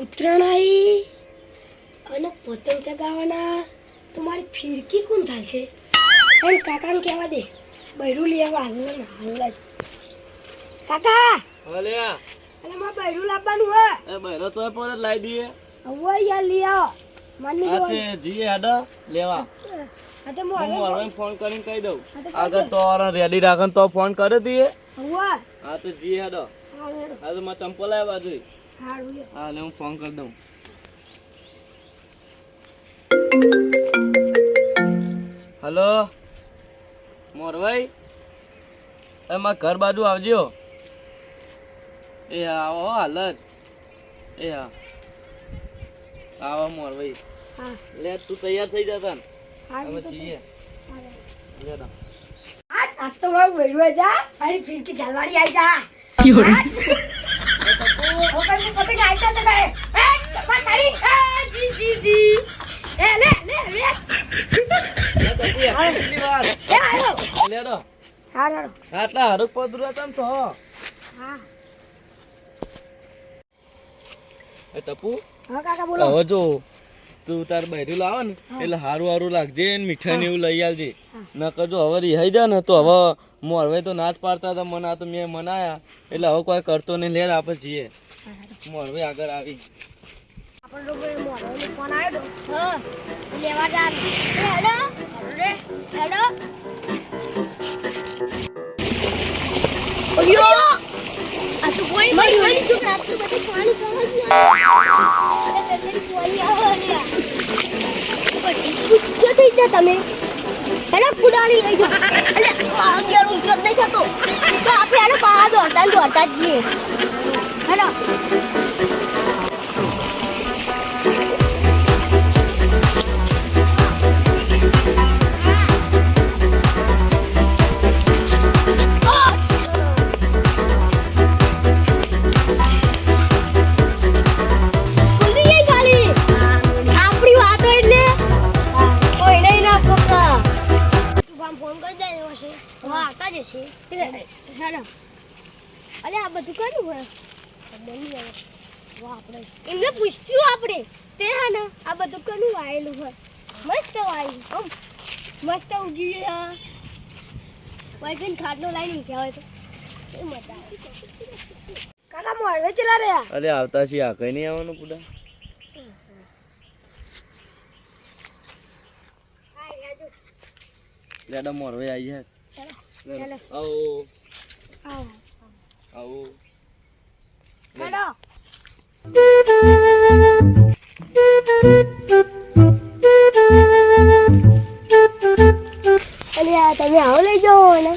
ઉત્તરાયણ આવી અને પતંગ ચગાવવાના તો મારી ફિરકી કોણ ચાલશે? એમ કાકાને કહેવા દે બૈરું લેવા હાલ ને હાલ કાકા! અલે આ. અને મારે બૈરું લાવવાનું હે. એ બૈરો તો પર જ લાવી દઈએ. હવે યાર લઈ આવો. મને આતે જીએ હેડો લેવા આતે મો હું ફોન કરીને કહી દઉં. આગળ તો તો રેડી રાખન તો ફોન કરી દઈએ. હવે હા તો જીએ હેડો. હા તો ચંપલ આવ્યા લે. હા ને હું ફોન કરી દઉં. હલો? મોરભાઈ? એમાં ઘર બાજુ આવજો એ આવો હો, હાલ જ એ હા. આવો મોરભાઈ. લે તું તૈયાર થઈ જતા ને જઈએ લે. આજ તો મારું બૈરું જા. મારી ફિરકી ઝાલવાડી આવી જા. આટલા હરક પદરું હતા તો એ ટપુ હા હવે જો તું તાર બહેરી લાવે ને એટલે હારું હારું લાગજે ને મીઠાઈ ને એવું લઈ આવજે નકર જો હવે રિહાઈ જા ને, તો હવે મોરવે તો ના પાડતા હતા, મને તો મેં મનાયા. એટલે હવે કોઈ કરતો નહીં, લેર આપણે જઈએ. મોરવે આગળ આવી. હા તમે હેડો કુડાળી લઈ જાઓ અલે આગળ ઊંચો જ નહીં થતો. તો આપણે એને બહાર દોડતા દોડતા જ જઈએ. હેડો હેડો અલે આ બધું કર્યું હોય? વાહ આપણે. એમને પૂછ્યું આપણે. તે હા ને આ બધું કનું આવેલું હોય. મસ્ત વાયું આમ મસ્ત ઉગી ગયા ખાટલો લાઈન કહેવાય તો. એ મજા આવે. કાકા મોરવે ચલા રહ્યા અરે આવતા આ કઈ નહીં આવવાનું પુડા. હા લેડા મોરવે આવી ચાલો. આવો આવો આવો હેડો અલે આ તમે આવો લઈ જાઓ ને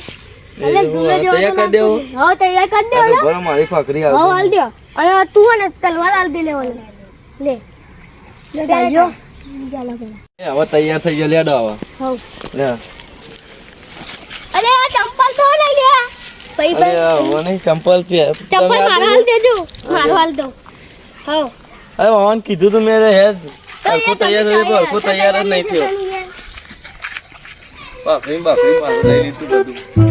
અલે દૂલે જેવો તૈયાર કરી દેવું? હા તૈયાર કરી દેવો બરો મારી ફકરી હા હાલ દો અને તું ને તલવાર હાલ દે લેવો લે લે જાજો ચાલો હવે તૈયાર થઈ જાય લેડો હવે લે પઈ અરે હવે નહીં ચંપલ પે ચંપલ મારા હાલ દેજો મારો હાલ દો હવ અરે વાવન કીધું તું મેં હેર તો હરખું એ તૈયાર તમે થયું હરખું તૈયાર જ નહીં થયો બાકરી બાકરી મારું લઈ લીધું બધું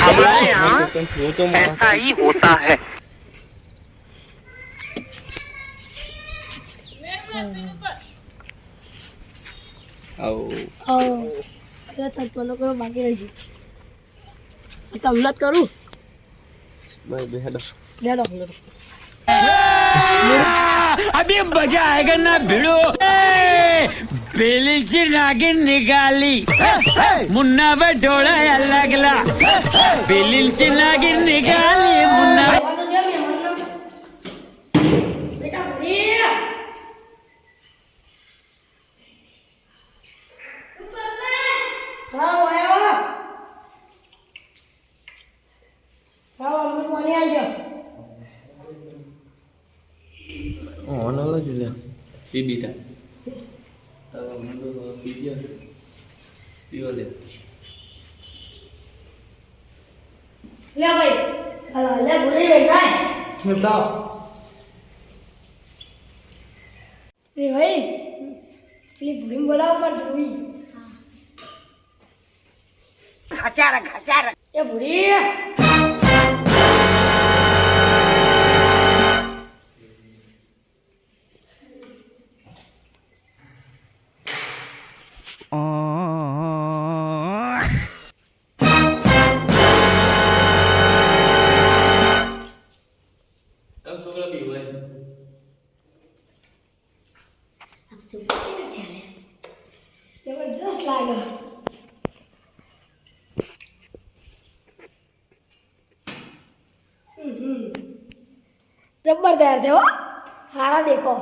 हमारे यहाँ પણ તું તો માણસ ऐसा ही होता है તમને જ કરું ભાઈ બેહેડો अभी मजा आएगा ना भिड़ो पेली ची नागिन निकाली मुन्ना बटोड़ा लगला पेली ची नागिन निकाली मुन्ना પાણી આલજો ઓન અલગ જ લે પી બીટા. તારો મંદો પીજી પીવા લે. લે ભાઈ. હા લે ભૂલી રહી જાય બતાવ એ ભાઈ પેલી ભૂલીને બોલાવો પર જોઈ એ ભૂરી જબ્બર તૈયાર થયો. હારા દેખો.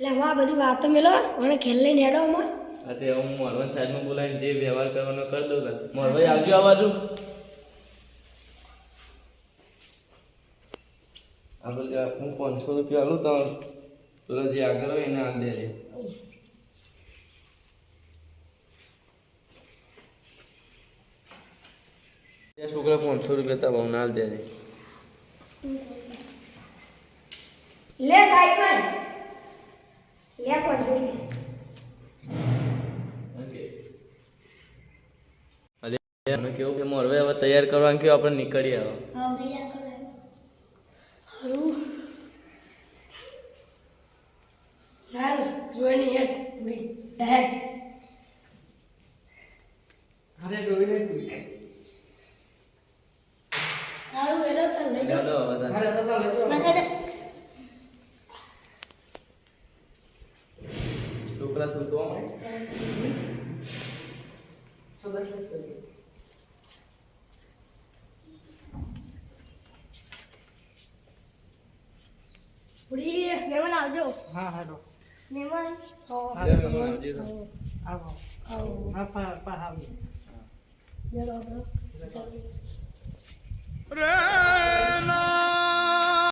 એટલે આ બધી વાતો મેલો, મને ખેલ લઈને હેડો માં અતે હું મોરવન સાઈડમાં બોલાવીને જે વ્યવહાર કરવાનો કરી દઉં ને. મોરભાઈ આવજો આ બાજુ. આ બધા હું પાંચસો રૂપિયા આલું તો પેલો જે આગળ હોય એને આલ દેજે છોકરા પાંચસો રૂપિયા તા ભાવના આલ દેજે લે સાઈકલ લે પાંચસો રૂપિયા. કેવું કે મોરવે હવે તૈયાર કરવાનું કેવું આપણે નીકળીએ હવે હા તૈયાર કરો હારું હાલ જોઈને હેડ પૂરી લઈ જાઓ હવે તાર. માથે દે. છોકરા તું તો આમ. પૂરી મહેમાન આવજો હા હા લે મમ્મા આવજે તો. આવો આવો ચલો. રે